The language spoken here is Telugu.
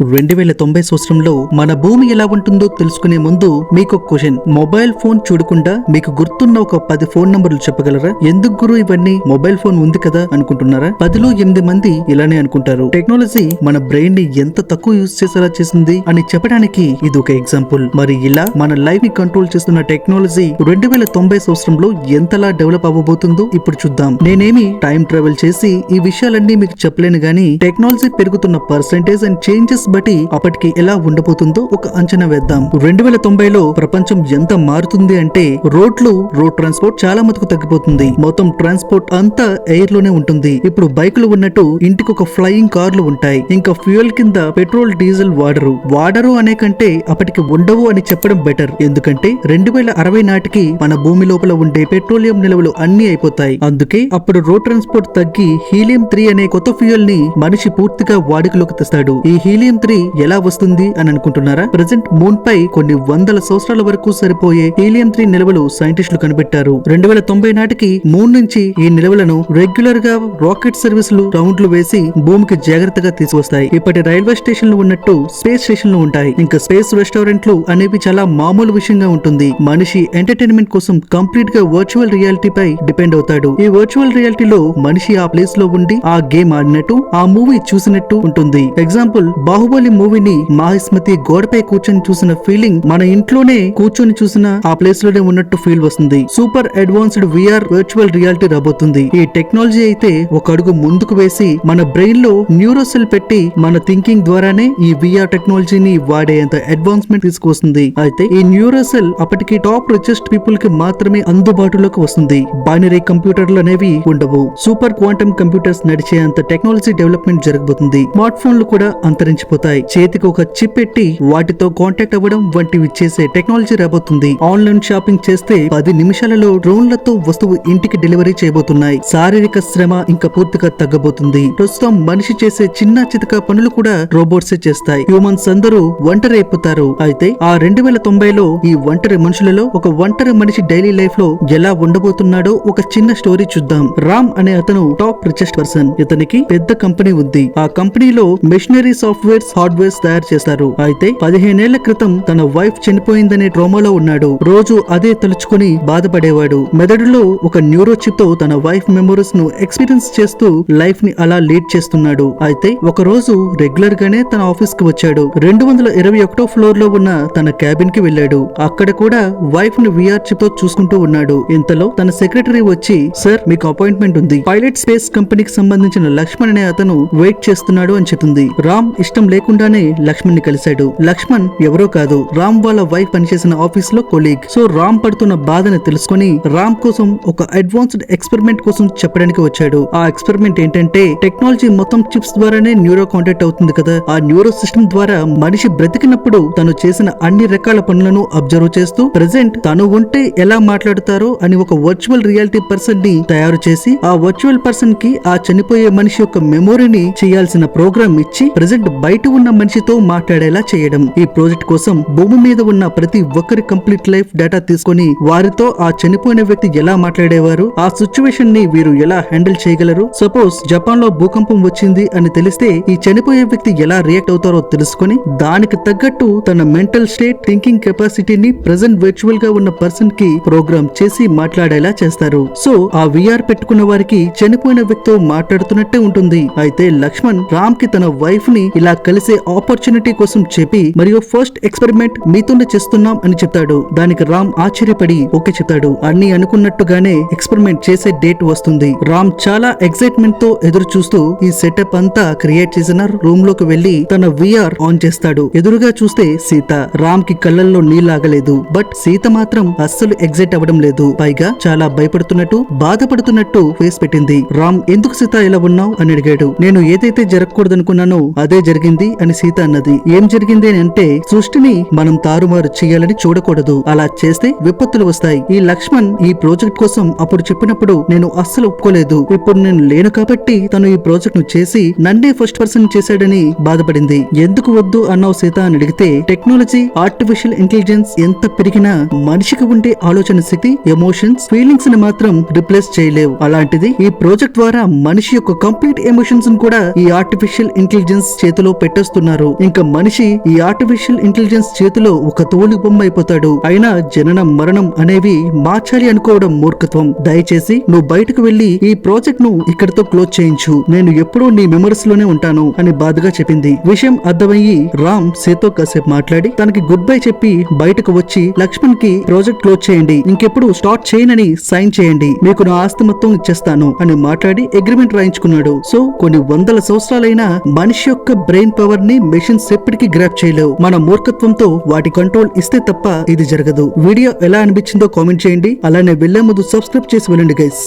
రెండు వేల తొంభై సంవత్సరంలో మన భూమి ఎలా ఉంటుందో తెలుసుకునే ముందు మీకు క్వశ్చన్ మొబైల్ ఫోన్ చూడకుండా మీకు గుర్తున్న ఒక పది ఫోన్ నంబర్లు చెప్పగలరా? ఎందుకు గురు ఇవన్నీ? మొబైల్ ఫోన్ ఉంది కదా అనుకుంటున్నారా? పదిలో ఎనిమిది మంది ఇలానే అనుకుంటారు. టెక్నాలజీ మన బ్రెయిన్ని ఎంత తక్కువ యూజ్ చేసేలా చేసింది అని చెప్పడానికి ఇది ఒక ఎగ్జాంపుల్. మరి ఇలా మన లైఫ్ని కంట్రోల్ చేస్తున్న టెక్నాలజీ రెండు వేల తొంభై సంవత్సరంలో ఎంతలా డెవలప్ అవ్వబోతుందో ఇప్పుడు చూద్దాం. నేనేమి టైం ట్రావెల్ చేసి ఈ విషయాలన్నీ మీకు చెప్పలేను గానీ టెక్నాలజీ పెరుగుతున్న పర్సెంటేజ్ అండ్ చేంజెస్ బట్టి అప్పటికి ఎలా ఉండబోతుందో ఒక అంచనా వేద్దాం. రెండు వేల తొంభైలో ప్రపంచం ఎంత మారుతుంది అంటే రోడ్లు రోడ్ ట్రాన్స్పోర్ట్ చాలా మటుకు తగ్గిపోతుంది. మొత్తం ట్రాన్స్పోర్ట్ అంతా ఎయిర్లోనే ఉంటుంది. ఇప్పుడు బైకులు ఉన్నట్టు ఇంటికి ఒక ఫ్లయింగ్ కార్లు ఉంటాయి. ఇంకా ఫ్యూయల్ కింద పెట్రోల్ డీజిల్ వాడరు. వాడరు అనే కంటే అప్పటికి ఉండవు అని చెప్పడం బెటర్. ఎందుకంటే రెండు వేల అరవై నాటికి మన భూమి లోపల ఉండే పెట్రోలియం నిల్వలు అన్ని అయిపోతాయి. అందుకే అప్పుడు రోడ్ ట్రాన్స్పోర్ట్ తగ్గి హీలియం త్రీ అనే కొత్త ఫ్యూయల్ని మనిషి పూర్తిగా వాడుకలోకి తెస్తాడు. ఈ హీలియం త్రీ ఎలా వస్తుంది అని అనుకుంటున్నారా? ప్రజెంట్ మూన్ పై కొన్ని వందల సంవత్సరాల వరకు సరిపోయే హీలియం త్రీ నిల్వలు సైంటిస్టులు కనిపెట్టారు. రెండు వేల తొంభై నాటికి మూన్ నుంచి ఈ నిల్వలను రెగ్యులర్గా రాకెట్ సర్వీసులు రౌండ్లు వేసి భూమికి జాగ్రత్తగా తీసుకొస్తాయి. ఇప్పటి రైల్వే స్టేషన్లు ఉన్నట్టు స్పేస్ స్టేషన్లు ఉంటాయి. ఇంకా స్పేస్ రెస్టారెంట్లు అనేవి చాలా మామూలు విషయంగా ఉంటుంది. మనిషి ఎంటర్టైన్మెంట్ కోసం కంప్లీట్గా వర్చువల్ రియాలిటీ పై డిపెండ్ అవుతాడు. ఈ వర్చువల్ రియాలిటీలో మనిషి ఆ ప్లేస్లో ఉండి ఆ గేమ్ ఆడినట్టు ఆ మూవీ చూసినట్టు ఉంటుంది. ఎగ్జాంపుల్ బాహుబలి మూవీని మాహిస్మతి గోడపై కూర్చొని చూసిన ఫీలింగ్ మన ఇంట్లోనే కూర్చొని చూసిన ఆ ప్లేస్లోనే ఉన్నట్టు ఫీల్ వస్తుంది. Super advanced VR virtual reality రాబోతుంది. ఈ టెక్నాలజీ అయితే ఒక అడుగు ముందుకు వేసి మన బ్రెయిన్లో న్యూరోసెల్ పెట్టి మన థింకింగ్ ద్వారానే ఈ విఆర్ టెక్నాలజీని వాడేంత అడ్వాన్స్మెంట్ తీసుకొస్తుంది అయితే ఈ న్యూరోసెల్ అప్పటికి టాప్ రిచెస్ట్ పీపుల్కి మాత్రమే అందుబాటులోకి వస్తుంది. బైనరీ కంప్యూటర్లు అనేవి ఉండవు. సూపర్ క్వాంటమ్ కంప్యూటర్స్ నడిచే అంత టెక్నాలజీ డెవలప్మెంట్ జరగబోతుంది. స్మార్ట్ ఫోన్లు కూడా అంతరించి మర్చిపోతాయి చేతికి ఒక చిప్ పెట్టి వాటితో కాంటాక్ట్ అవ్వడం వంటివి చేసే టెక్నాలజీ రాబోతుంది. ఆన్లైన్ షాపింగ్ చేస్తే పది నిమిషాలలో డ్రోన్లతో వస్తువు ఇంటికి డెలివరీ చేయబోతున్నాయి. శారీరక శ్రమ ఇంకా పూర్తిగా తగ్గబోతుంది. ప్రస్తుతం మనిషి చేసే చిన్న చితక పనులు కూడా రోబోట్సే చేస్తాయి. హ్యూమన్స్ అందరూ ఒంటరి అయిపోతారు. అయితే ఆ రెండు వేల తొంభైలో ఈ ఒంటరి మనుషులలో ఒక ఒంటరి మనిషి డైలీ లైఫ్లో ఎలా ఉండబోతున్నాడో ఒక చిన్న స్టోరీ చూద్దాం. రామ్ అనే అతను టాప్ రిచెస్ట్ పర్సన్ ఇతనికి పెద్ద కంపెనీ ఉంది. ఆ కంపెనీలో మెషినరీ సాఫ్ట్వేర్స్ హార్డ్వేర్స్ తయారు చేశారు. అయితే పదిహేనేళ్ళ క్రితం తన వైఫ్ చనిపోయిందనే ట్రోమాలో ఉన్నాడు. రోజు అదే తలుచుకుని బాధపడేవాడు. మెదడులో ఒక న్యూరో చిప్తో తన వైఫ్ మెమోరీస్ను ఎక్స్పీరియన్స్ చేస్తూ లైఫ్ని అలా లీడ్ చేస్తున్నాడు. అయితే ఒక రోజు రెగ్యులర్ గానే తన ఆఫీస్కి వచ్చాడు. రెండు వందల ఇరవై ఒకటో ఫ్లోర్లో ఉన్న తన క్యాబిన్కి వెళ్ళాడు. అక్కడ కూడా వైఫ్ని విఆర్ చిప్తో చూసుకుంటూ ఉన్నాడు. ఇంతలో తన సెక్రటరీ వచ్చి సార్ మీకు అపాయింట్మెంట్ ఉంది. పైలట్ స్పేస్ కంపెనీకి సంబంధించిన లక్ష్మణ్ అనే అతను వెయిట్ చేస్తున్నాడు అని చెప్తుంది రామ్ ఇష్టం లేకుండానే లక్ష్మణ్ని కలిశాడు. లక్ష్మణ్ ఎవరో కాదు రామ్ వాళ్ళ వైఫ్ పనిచేసిన ఆఫీస్లో కొలీగ్ సో రామ్ పడుతున్న బాధని తెలుసుకొని రామ్ కోసం ఒక అడ్వాన్స్డ్ ఎక్స్పెరిమెంట్ కోసం చెప్పడానికి వచ్చాడు. ఆ ఎక్స్పెరిమెంట్ ఏంటంటే టెక్నాలజీ మొత్తం చిప్స్ ద్వారానే న్యూరో కాంటాక్ట్ అవుతుంది కదా. ఆ న్యూరో సిస్టమ్ ద్వారా మనిషి బ్రతికినప్పుడు తను చేసిన అన్ని రకాల పనులను అబ్జర్వ్ చేస్తూ ప్రెసెంట్ తను ఉంటే ఎలా మాట్లాడతారో అని ఒక వర్చువల్ రియాలిటీ పర్సన్ని తయారు చేసి ఆ వర్చువల్ పర్సన్కి ఆ చనిపోయే మనిషి యొక్క మెమొరీని చేయాల్సిన ప్రోగ్రామ్ ఇచ్చి ప్రెసెంట్ బయట ఉన్న మనిషితో మాట్లాడేలా చేయడం. ఈ ప్రాజెక్ట్ కోసం భూమి మీద ఉన్న ప్రతి ఒక్కరి కంప్లీట్ లైఫ్ డేటా తీసుకొని వారితో ఆ చనిపోయిన వ్యక్తి ఎలా మాట్లాడేవారు? ఆ సిచ్యువేషన్ని వీరు ఎలా హ్యాండిల్ చేయగలరు? సపోజ్ జపాన్లో భూకంపం వచ్చింది అని తెలిస్తే ఈ చనిపోయే వ్యక్తి ఎలా రియాక్ట్ అవుతారో తెలుసుకొని దానికి తగ్గట్టు తన మెంటల్ స్టేట్ థింకింగ్ కెపాసిటీని ప్రెసెంట్ వర్చువల్గా ఉన్న పర్సన్కి ప్రోగ్రామ్ చేసి మాట్లాడేలా చేస్తారు. సో ఆ విఆర్ పెట్టుకున్న వారికి చనిపోయిన వ్యక్తితో మాట్లాడుతున్నట్టే ఉంటుంది. అయితే లక్ష్మణ్ రామ్కి తన వైఫ్ని ఇలా కలిసే ఆపర్చునిటీ కోసం చెప్పి మరియు ఫస్ట్ ఎక్స్పెరిమెంట్ మీతోనే చేస్తున్నాం అని చెప్తాడు. దానికి రామ్ ఆశ్చర్యపడి ఓకే చెప్తాడు. అన్ని అనుకున్నట్టుగానే ఎక్స్పెరిమెంట్ చేసే డేట్ వస్తుంది. రామ్ చాలా ఎక్సైట్మెంట్తో ఎదురు చూస్తూ ఈ సెటప్ అంతా క్రియేట్ చేసిన రూమ్లోకి వెళ్ళి తన విఆర్ ఆన్ చేస్తాడు. ఎదురుగా చూస్తే సీత. రామ్కి కళ్ళల్లో నీళ్ళాగలేదు బట్ సీత మాత్రం అస్సలు ఎగ్జైట్ అవ్వడం లేదు. పైగా చాలా భయపడుతున్నట్టు బాధపడుతున్నట్టు ఫేస్ పెట్టింది. రామ్ ఎందుకు సీత ఇలా ఉన్నావు? అని అడిగాడు. నేను ఏదైతే జరగకూడదనుకున్నానో అదే జరిగింది. అని సీత అన్నది. ఏం జరిగింది అని అంటే సృష్టిని మనం తారుమారు చేయాలని చూడకూడదు. అలా చేస్తే విపత్తులు వస్తాయి. ఈ లక్ష్మణ్ ఈ ప్రాజెక్ట్ కోసం అప్పుడు చెప్పినప్పుడు నేను అస్సలు ఒప్పుకోలేదు. ఇప్పుడు నేను లేను కాబట్టి తను ఈ ప్రాజెక్ట్ను చేసి నన్నే ఫస్ట్ పర్సన్ చేశాడని బాధపడింది. ఎందుకు వద్దు అన్నావు సీత అని అడిగితే టెక్నాలజీ ఆర్టిఫిషియల్ ఇంటెలిజెన్స్ ఎంత పెరిగినా మనిషికి ఉండే ఆలోచన శక్తి ఎమోషన్స్ ఫీలింగ్స్ని మాత్రం రిప్లేస్ చేయలేవు. అలాంటిది ఈ ప్రాజెక్ట్ ద్వారా మనిషి యొక్క కంప్లీట్ ఎమోషన్స్ కూడా ఈ ఆర్టిఫిషియల్ ఇంటెలిజెన్స్ చేతిలో పెట్టేస్తున్నారు. ఇంకా మనిషి ఈ ఆర్టిఫిషియల్ ఇంటెలిజెన్స్ చేతిలో ఒక తోలు బొమ్మ అయిపోతాడు అయినా జననం మరణం అనేవి మార్చాలి అనుకోవడం మూర్ఖత్వం. దయచేసి నువ్వు బయటకు వెళ్ళి ఈ ప్రాజెక్ట్ను ఇక్కడితో క్లోజ్ చేయించు. నేను ఎప్పుడూ నీ మెమరీస్లోనే ఉంటాను అని బాధగా చెప్పింది. విషయం అర్థమయ్యి రామ్ సేతో కాసేపు మాట్లాడి తనకి గుడ్ బై చెప్పి బయటకు వచ్చి లక్ష్మణ్కి ప్రాజెక్ట్ క్లోజ్ చేయండి. ఇంకెప్పుడు స్టార్ట్ చేయనని సైన్ చేయండి. మీకు నా ఆస్తి మొత్తం ఇచ్చేస్తాను అని మాట్లాడి అగ్రిమెంట్ రాయించుకున్నాడు. సో కొన్ని వందల సంవత్సరాలైన మనిషి యొక్క బ్రెయిన్ పవర్ని మెషిన్స్ ఎప్పటికీ గ్రాప్ చేయలేవు. మన మూర్ఖత్వంతో వాటి కంట్రోల్ ఇస్తే తప్ప ఇది జరగదు. వీడియో ఎలా అనిపించిందో కామెంట్ చేయండి. అలానే వెళ్ళే ముందు సబ్స్క్రైబ్ చేసి వెళ్ళండి గైస్